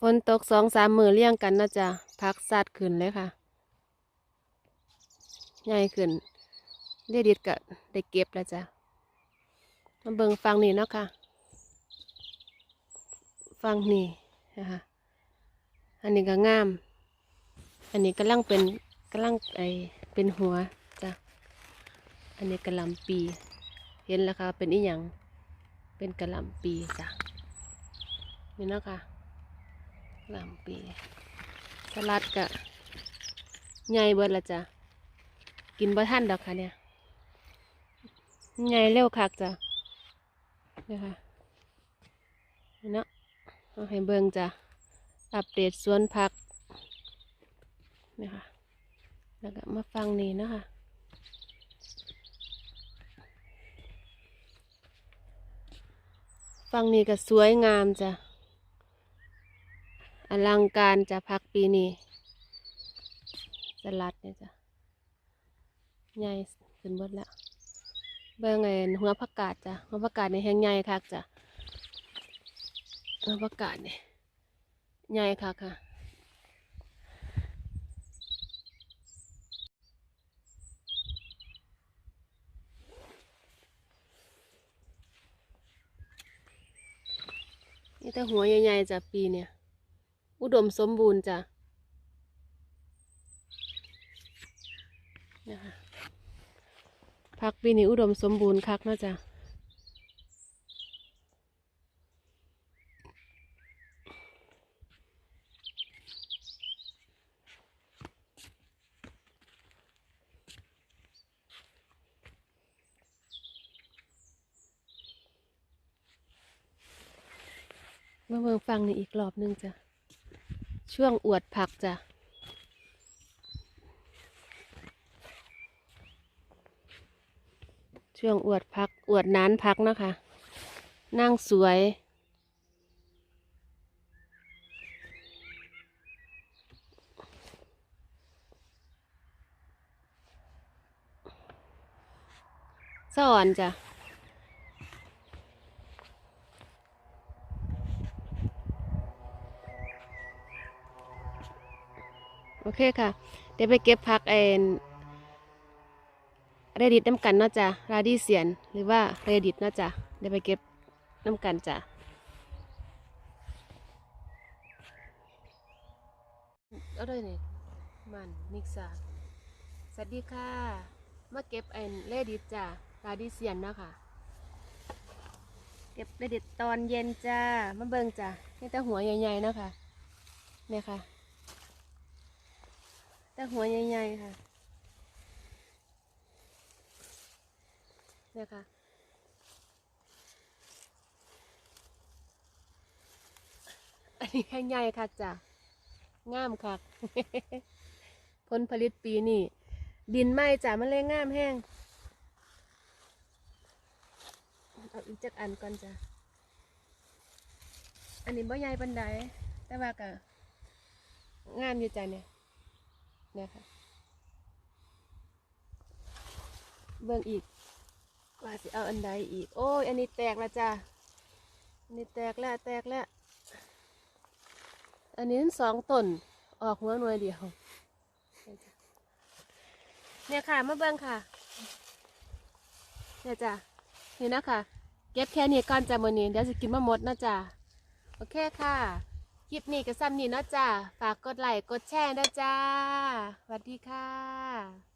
ฝนตกสองสามมือเลี้ยงกันนะจ๊ะพักสัดขึ้นเลยค่ะ ใหญ่ขึ้นเรียดิดก็ได้เก็บแล้วจ้ะมาเบิ่งฟังนี่เนาะค่ะ ฟังนี่นะคะอันนี้ก็งาม อันนี้กำลังเป็นกำลังไอเป็นหัวจ้ะ อันนี้กระลำปี เห็นแล้วค่ะเป็นอีหยัง เป็นกระลำปีจ้ะ นี่เนาะค่ะ ลำปีสลัดกะใหญ่เบิดละจ้ะกินบ่ทันดอกค่ะเนี่ยใหญ่เร็วคักจ้ะนี่ค่ะเนาะเอาให้เบิ่งจ้ะอัปเดตสวนผักนี่ค่ะแล้วก็มาฟังนี่เนาะคะฟังนี่ก็สวยงามจ้ะ อลังการจะพักปีนี้สลัดเนี่ยจ้ะใหญ่ขึ้นเบดแล้วเบิ่งไอ้หัวผักกาดจ้ะหัวผักกาดนี่แห้งใหญ่คักจ้ะหัวผักกาดนี่ยใหญ่คักค่ะนี่แต่หัวใหญ่ๆจ้ะปีเนี่ย อุดมสมบูรณ์จ้ะนะคะพักปีนี้อุดมสมบูรณ์คักนะจ๊ะมาเมืองฟังนี่อีกรอบหนึงจ้ะ ช่วงอวดผักจ้ะช่วงอวดพัก อวดนานพักนะคะ นั่งสวย สอนจ้ะ โอเคค่ะ เดี๋ยวไปเก็บผักเอ็นเรดิตน้ำกันเนาะจ้ะราดีเซียนหรือว่าเรดิตเนาะจ้ะเดี๋ยวไปเก็บน้ำกันจ้ะเอาด้วยนี่มันมิกซาสวัสดีค่ะ มาเก็บเอ็นเรดิตจ้ะราดีเซียนเนาะค่ะ เก็บเรดิตตอนเย็นจ้ามาเบิ่งจ้ะนี่แต่หัวใหญ่ๆเนาะค่ะเนี่ยค่ะ แต่หัวใหญ่ๆค่ะเนี่ยค่ะ อันนี้แห้งใหญ่ค่ะจ้ะงามค่ะผลผลิตปีนี้ดินไหมจ้ะมันเลยงามแห้งเอาอีกจักอันก่อนจ้ะ อันนี้บ่ใหญ่ปันใดแต่ว่าก็งามอยู่จ้ะเนี่ย เนี่ยค่ะ เบิ่งอีก ว่าสิเอาอันใดอีก โอ้ย อันนี้แตกแล้วจ้ะอันนี้แตกแล้วแตกแล้ว อันนี้สองต้น ออกหัวหน่วยเดียว เนี่ยค่ะ มาเบิ่งค่ะ เนี่ยจ้ะนี่นะค่ะเก็บแค่นี้ก่อนจ้ะมื้อนี้เดี๋ยวจะกินมาหมดนะจ้ะโอเคค่ะ คลิปนี้ก็ซ้ำนี้เนาะจ้ะฝากกดไลค์ กดแชร์นะจ้าสวัสดีค่ะ